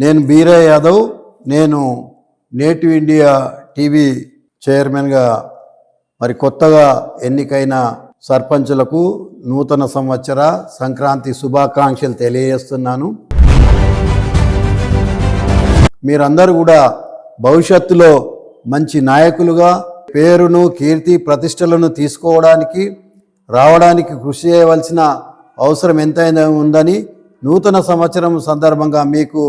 నేను బీరా యాదవ్ నేను native India TV చైర్మన్గా మరి కొత్తగా ఎన్నికైన సర్పంచులకు నూతన సంవత్సర సంక్రాంతి శుభాకాంక్షలు తెలియజేస్తున్నాను. మీరందరూ కూడా భవిష్యత్తులో మంచి నాయకులుగా పేరును కీర్తి ప్రతిష్టలను తీసుకోవడానికి రావడానికి కృషి చేయవలసిన అవసరం ఎంతైనా ఉందని నూతన సంవత్సరం సందర్భంగా మీకు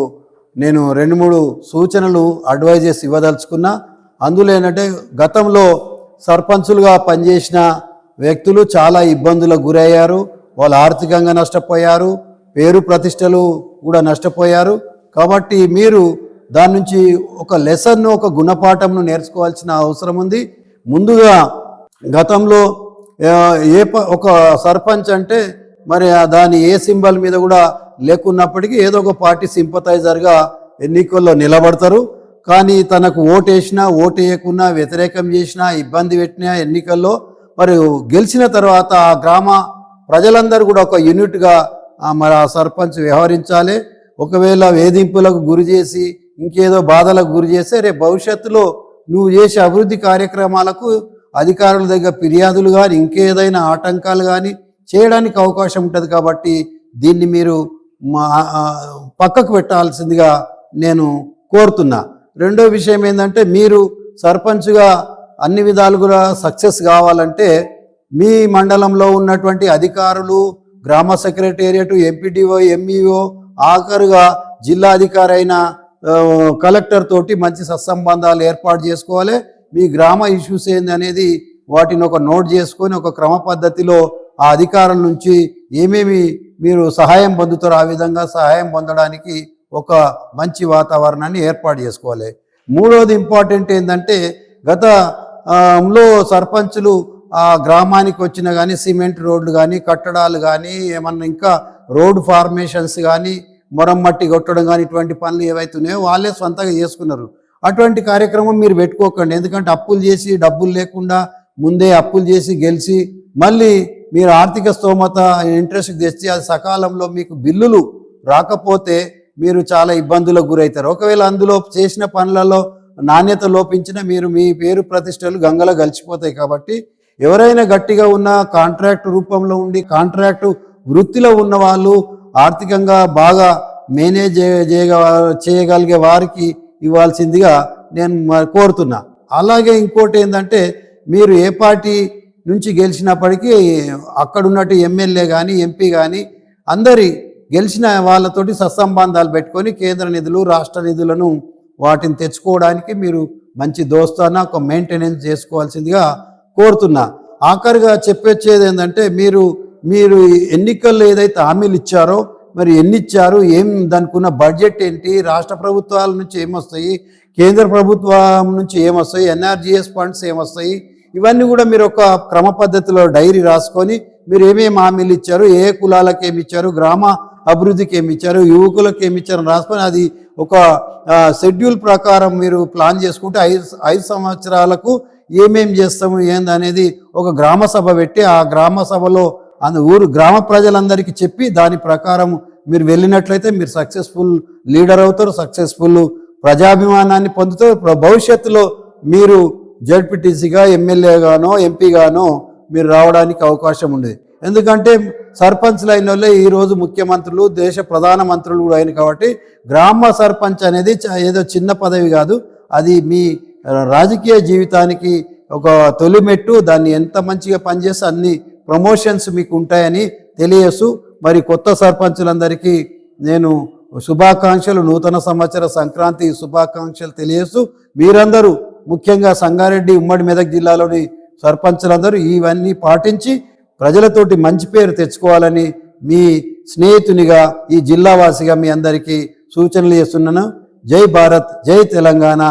నేను రెండు మూడు సూచనలు అడ్వైజెస్ ఇవ్వదలుచుకున్నా. అందులో ఏంటంటే గతంలో సర్పంచులుగా పనిచేసిన వ్యక్తులు చాలా ఇబ్బందులకు గురయ్యారు వాళ్ళు ఆర్థికంగా నష్టపోయారు పేరు ప్రతిష్టలు కూడా నష్టపోయారు. కాబట్టి మీరు దాని నుంచి ఒక లెసన్ను ఒక గుణపాఠంను నేర్చుకోవాల్సిన అవసరం ఉంది. ముందుగా గతంలో ఏ ప- ఒక సర్పంచ్ అంటే మరి దాని ఏ సింబల్ మీద కూడా లేకున్నప్పటికీ ఏదో ఒక పార్టీ సింపతైజర్గా ఎన్నికల్లో నిలబడతారు. కానీ తనకు ఓటు వేసినా ఓటు వేయకున్నా వ్యతిరేకం చేసినా ఇబ్బంది పెట్టినా ఎన్నికల్లో మరి గెలిచిన తర్వాత ఆ గ్రామ ప్రజలందరూ కూడా ఒక యూనిట్గా ఆ, మరి ఆ సర్పంచ్ వ్యవహరించాలి. ఒకవేళ వేధింపులకు గురి చేసి ఇంకేదో బాధలకు గురి చేస్తే రేపు భవిష్యత్తులో నువ్వు చేసే అభివృద్ధి కార్యక్రమాలకు అధికారుల దగ్గర ఫిర్యాదులు కానీ ఇంకేదైనా ఆటంకాలు కానీ చేయడానికి అవకాశం ఉంటుంది కాబట్టి దీన్ని మీరు మా పక్కకు పెట్టాల్సిందిగా నేను కోరుతున్నా. రెండో విషయం ఏంటంటే మీరు సర్పంచ్గా అన్ని విధాలుగా సక్సెస్ కావాలంటే మీ మండలంలో ఉన్నటువంటి అధికారులు గ్రామ సెక్రటేరియట్ ఎంపీడీఓ ఎంఈఓ ఆఖరుగా జిల్లా అధికారి అయిన కలెక్టర్ తోటి మంచి సత్సంబంధాలు ఏర్పాటు చేసుకోవాలి. మీ గ్రామ ఇష్యూస్ ఏంది అనేది వాటిని ఒక నోట్ చేసుకొని ఒక క్రమ పద్ధతిలో ఆ అధికారం నుంచి ఏమేమి మీరు సహాయం పొందుతారో ఆ విధంగా సహాయం పొందడానికి ఒక మంచి వాతావరణాన్ని ఏర్పాటు చేసుకోవాలి. మూడవది ఇంపార్టెంట్ ఏంటంటే గత లో సర్పంచులు ఆ గ్రామానికి వచ్చిన కానీ సిమెంట్ రోడ్లు కానీ కట్టడాలు కానీ ఏమన్నా ఇంకా రోడ్ ఫార్మేషన్స్ కానీ మొరమ్మట్టి కొట్టడం కానీ ఇటువంటి పనులు ఏవైతున్నాయో వాళ్ళే సొంతంగా చేసుకున్నారు. అటువంటి కార్యక్రమం మీరు పెట్టుకోకండి. ఎందుకంటే అప్పులు చేసి డబ్బులు లేకుండా ముందే అప్పులు చేసి గెలిచి మళ్ళీ మీరు ఆర్థిక స్తోమత ఇంట్రెస్ట్ తెచ్చి అది సకాలంలో మీకు బిల్లులు రాకపోతే మీరు చాలా ఇబ్బందులకు గురవుతారు ఒకవేళ అందులో చేసిన పనులలో నాణ్యత లోపించిన మీరు మీ పేరు ప్రతిష్టలు గంగలో గలిచిపోతాయి కాబట్టి ఎవరైనా గట్టిగా ఉన్న కాంట్రాక్ట్ రూపంలో ఉండి కాంట్రాక్ట్ వృత్తిలో ఉన్న వాళ్ళు ఆర్థికంగా బాగా మేనేజ్ చేయ- చేయగ- చేయగలిగే వారికి ఇవ్వాల్సిందిగా నేను కోరుతున్నా. అలాగే ఇంకోటి ఏంటంటే మీరు ఏ పార్టీ నుంచి గెలిచినప్పటికీ అక్కడున్నట్టు ఎమ్మెల్యే కానీ ఎంపీ కానీ అందరి గెలిచిన వాళ్ళతోటి సత్సంబంధాలు పెట్టుకొని కేంద్ర నిధులు రాష్ట్ర నిధులను వాటిని తెచ్చుకోవడానికి మీరు మంచి దోస్తాన ఒక మెయింటెనెన్స్ చేసుకోవాల్సిందిగా కోరుతున్నా. ఆఖరిగా చెప్పొచ్చేది ఏంటంటే మీరు మీరు ఎన్నికల్లో ఏదైతే హామీలు ఇచ్చారో మరి ఎన్ని ఇచ్చారు ఏం దానికున్న బడ్జెట్ ఏంటి రాష్ట్ర ప్రభుత్వాల నుంచి ఏమొస్తాయి కేంద్ర ప్రభుత్వం నుంచి ఏమొస్తాయి ఎన్ఆర్జిఎస్ ఫండ్స్ ఏమొస్తాయి ఇవన్నీ కూడా మీరు ఒక క్రమ పద్ధతిలో డైరీ రాసుకొని మీరు ఏమేమి హామీలు ఇచ్చారు ఏ కులాలకు ఏమి ఇచ్చారు గ్రామ అభివృద్ధికి ఏమి ఇచ్చారు యువకులకు ఏమి ఇచ్చారు రాసుకొని అది ఒక షెడ్యూల్ ప్రకారం మీరు ప్లాన్ చేసుకుంటే ఐదు ఐదు సంవత్సరాలకు ఏమేం చేస్తాము ఏంది అనేది ఒక గ్రామ సభ పెట్టి ఆ గ్రామ సభలో అందు ఊరు గ్రామ ప్రజలందరికీ చెప్పి దాని ప్రకారం మీరు వెళ్ళినట్లయితే మీరు సక్సెస్ఫుల్ లీడర్ అవుతారు సక్సెస్ఫుల్ ప్రజాభిమానాన్ని పొందుతారు ప్ర- భవిష్యత్తులో మీరు జడ్పీటీసీగా ఎమ్మెల్యేగానో ఎంపీగానో మీరు రావడానికి అవకాశం ఉండేది. ఎందుకంటే సర్పంచ్లు అయిన వాళ్ళే ఈరోజు ముఖ్యమంత్రులు దేశ ప్రధాన మంత్రులు కూడా అయిన కాబట్టి గ్రామ సర్పంచ్ అనేది చ- ఏదో చిన్న పదవి కాదు. అది మీ రాజకీయ జీవితానికి ఒక తొలిమెట్టు. దాన్ని ఎంత మంచిగా పనిచేస్తే అన్ని ప్రమోషన్స్ మీకు ఉంటాయని తెలియసు మరి కొత్త సర్పంచులందరికీ నేను శుభాకాంక్షలు నూతన సంవత్సర సంక్రాంతి శుభాకాంక్షలు తెలియజేస్తూ మీరందరూ ముఖ్యంగా సంగారెడ్డి ఉమ్మడి మెదక్ జిల్లాలోని సర్పంచులందరూ ఇవన్నీ పాటించి ప్రజలతోటి మంచి పేరు తెచ్చుకోవాలని మీ స్నేహితునిగా ఈ జిల్లావాసిగా మీ అందరికీ సూచనలు చేస్తున్నాను. జై భారత్ జై తెలంగాణ.